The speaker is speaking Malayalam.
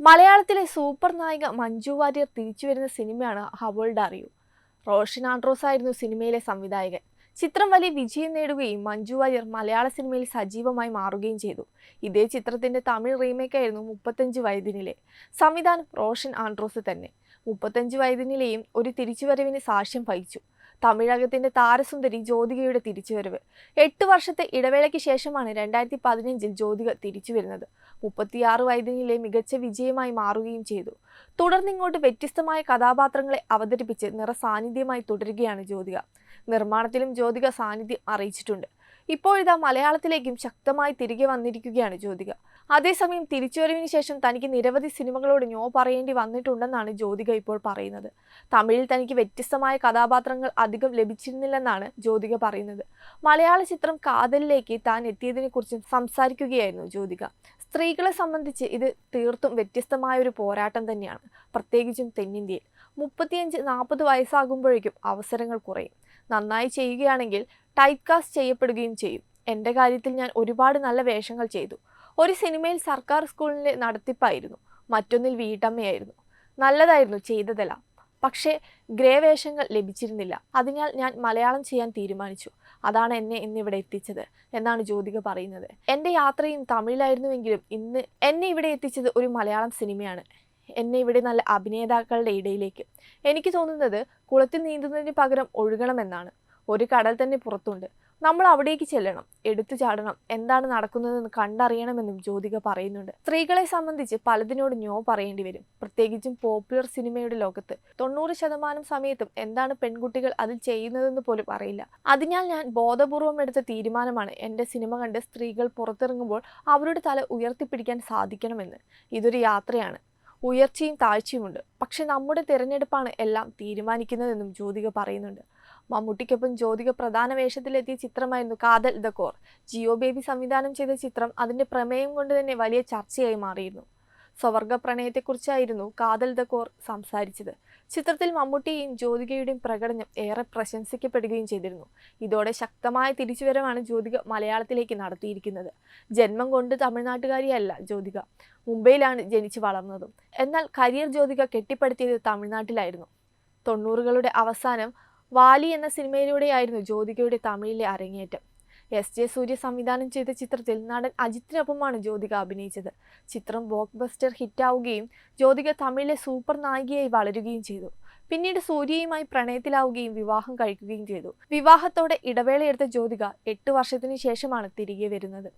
മലയാളത്തിലെ സൂപ്പർ നായിക മഞ്ജു വാര്യർ തിരിച്ചു വരുന്ന സിനിമയാണ് ഹവോൾഡ് അറിയൂ റോഷൻ ആൻഡ്രോസ് ആയിരുന്നു സിനിമയിലെ സംവിധായകൻ. ചിത്രം വലിയ വിജയം നേടുകയും മഞ്ജു വാര്യർ മലയാള സിനിമയിൽ സജീവമായി മാറുകയും ചെയ്തു. ഇതേ ചിത്രത്തിന്റെ തമിഴ് റീമേക്കായിരുന്നു മുപ്പത്തഞ്ച് വയതിനിലെ സംവിധാനം റോഷൻ ആൻഡ്രോസ് തന്നെ. മുപ്പത്തഞ്ച് വയതിനിലെയും ഒരു തിരിച്ചുവരവിന് സാക്ഷ്യം വഹിച്ചു. തമിഴകത്തിന്റെ താരസുന്ദരി ജ്യോതികയുടെ തിരിച്ചുവരവ്. എട്ട് വർഷത്തെ ഇടവേളയ്ക്ക് ശേഷമാണ് രണ്ടായിരത്തി പതിനഞ്ചിൽ ജ്യോതിക തിരിച്ചു വരുന്നത് മുപ്പത്തിയാറ് വയതിനിലെ മികച്ച വിജയമായി മാറുകയും ചെയ്തു. തുടർന്ന് തുടർന്നിങ്ങോട്ട് വ്യത്യസ്തമായ കഥാപാത്രങ്ങളെ അവതരിപ്പിച്ച് നിറസാന്നിധ്യമായി തുടരുകയാണ് ജ്യോതിക. നിർമ്മാണത്തിലും ജ്യോതിക സാന്നിധ്യം അറിയിച്ചിട്ടുണ്ട്. ഇപ്പോഴിതാ മലയാളത്തിലേക്കും ശക്തമായി തിരികെ വന്നിരിക്കുകയാണ് ജ്യോതിക. അതേസമയം തിരിച്ചുവരവിന് ശേഷം തനിക്ക് നിരവധി സിനിമകളോട് ഞോ പറയേണ്ടി വന്നിട്ടുണ്ടെന്നാണ് ജ്യോതിക ഇപ്പോൾ പറയുന്നത്. തമിഴിൽ തനിക്ക് വ്യത്യസ്തമായ കഥാപാത്രങ്ങൾ അധികം ലഭിച്ചിരുന്നില്ലെന്നാണ് ജ്യോതിക പറയുന്നത്. മലയാള ചിത്രം കാതലിലേക്ക് താൻ എത്തിയതിനെക്കുറിച്ചും സംസാരിക്കുകയായിരുന്നു ജ്യോതിക. സ്ത്രീകളെ സംബന്ധിച്ച് ഇത് തീർത്തും വ്യത്യസ്തമായ ഒരു പോരാട്ടം തന്നെയാണ്. പ്രത്യേകിച്ചും തെന്നിന്ത്യയിൽ. മുപ്പത്തിയഞ്ച് നാൽപ്പത് വയസ്സാകുമ്പോഴേക്കും അവസരങ്ങൾ കുറയും. നന്നായി ചെയ്യുകയാണെങ്കിൽ ടൈപ്പ് കാസ്റ്റ് ചെയ്യപ്പെടുകയും ചെയ്യും. എന്റെ കാര്യത്തിൽ ഞാൻ ഒരുപാട് നല്ല വേഷങ്ങൾ ചെയ്തു. ഒരു സിനിമയിൽ സർക്കാർ സ്കൂളിലെ നടത്തിപ്പായിരുന്നു. മറ്റൊന്നിൽ വീട്ടമ്മയായിരുന്നു. നല്ലതായിരുന്നു ചെയ്തതെല്ലാം. പക്ഷേ ഗ്രേ വേഷങ്ങൾ ലഭിച്ചിരുന്നില്ല. അതിനാൽ ഞാൻ മലയാളം ചെയ്യാൻ തീരുമാനിച്ചു. അതാണ് എന്നെ ഇന്നിവിടെ എത്തിച്ചത് എന്നാണ് ജ്യോതിക പറയുന്നത്. എന്റെ യാത്രയും തമിഴിലായിരുന്നുവെങ്കിലും ഇന്ന് എന്നെ ഇവിടെ എത്തിച്ചത് ഒരു മലയാളം സിനിമയാണ്. എന്നെ ഇവിടെ നല്ല അഭിനേതാക്കളുടെ ഇടയിലേക്ക്. എനിക്ക് തോന്നുന്നത് കുളത്തിൽ നീന്തുന്നതിന് പകരം ഒഴുകണമെന്നാണ്. ഒരു കടൽ തന്നെ പുറത്തുണ്ട്. നമ്മൾ അവിടേക്ക് ചെല്ലണം എടുത്തു ചാടണം എന്താണ് നടക്കുന്നതെന്ന് കണ്ടറിയണമെന്നും ജ്യോതിക പറയുന്നുണ്ട്. സ്ത്രീകളെ സംബന്ധിച്ച് പലതിനോട് ഞോ പറയേണ്ടി വരും. പ്രത്യേകിച്ചും പോപ്പുലർ സിനിമയുടെ ലോകത്ത് തൊണ്ണൂറ് ശതമാനം സമയത്തും എന്താണ് പെൺകുട്ടികൾ അത് ചെയ്യുന്നതെന്ന് പോലും അറിയില്ല. അതിനാൽ ഞാൻ ബോധപൂർവം എടുത്ത തീരുമാനമാണ് എന്റെ സിനിമ കണ്ട് സ്ത്രീകൾ പുറത്തിറങ്ങുമ്പോൾ അവരുടെ തല ഉയർത്തിപ്പിടിക്കാൻ സാധിക്കണമെന്ന്. ഇതൊരു യാത്രയാണ്. ഉയർച്ചയും താഴ്ചയുമുണ്ട്. പക്ഷെ നമ്മുടെ തിരഞ്ഞെടുപ്പാണ് എല്ലാം തീരുമാനിക്കുന്നതെന്നും ജ്യോതിക പറയുന്നുണ്ട്. മമ്മൂട്ടിക്കൊപ്പം ജ്യോതിക പ്രധാന വേഷത്തിലെത്തിയ ചിത്രമായിരുന്നു കാതൽ ദ കോർ. ജിയോ ബേബി സംവിധാനം ചെയ്ത ചിത്രം അതിന്റെ പ്രമേയം കൊണ്ട് തന്നെ വലിയ ചർച്ചയായി മാറിയിരുന്നു. സ്വവർഗ പ്രണയത്തെക്കുറിച്ചായിരുന്നു കാതൽ ദ കോർ സംസാരിച്ചത്. ചിത്രത്തിൽ മമ്മൂട്ടിയെയും ജ്യോതികയുടെയും പ്രകടനം ഏറെ പ്രശംസിക്കപ്പെടുകയും ചെയ്തിരുന്നു. ഇതോടെ ശക്തമായ തിരിച്ചുവരവാണ് ജ്യോതിക മലയാളത്തിലേക്ക് നടത്തിയിരിക്കുന്നത്. ജന്മം കൊണ്ട് തമിഴ്നാട്ടുകാരിയല്ല ജ്യോതിക. മുംബൈയിലാണ് ജനിച്ചു വളർന്നതും. എന്നാൽ കരിയർ ജ്യോതിക കെട്ടിപ്പടുത്തിയത് തമിഴ്നാട്ടിലായിരുന്നു. തൊണ്ണൂറുകളുടെ അവസാനം വാലി എന്ന സിനിമയിലൂടെയായിരുന്നു ജ്യോതികയുടെ തമിഴിലെ അരങ്ങേറ്റം. എസ് ജെ സൂര്യ സംവിധാനം ചെയ്ത ചിത്രത്തിൽ നടൻ അജിത്തിനൊപ്പമാണ് ജ്യോതിക അഭിനയിച്ചത്. ചിത്രം ബോക്ക് ബസ്റ്റർ ഹിറ്റാവുകയും ജ്യോതിക തമിഴിലെ സൂപ്പർ നായികയായി വളരുകയും ചെയ്തു. പിന്നീട് സൂര്യയുമായി പ്രണയത്തിലാവുകയും വിവാഹം കഴിക്കുകയും ചെയ്തു. വിവാഹത്തോടെ ഇടവേളയെടുത്ത ജ്യോതിക എട്ട് വർഷത്തിനു ശേഷമാണ് തിരികെ വരുന്നത്.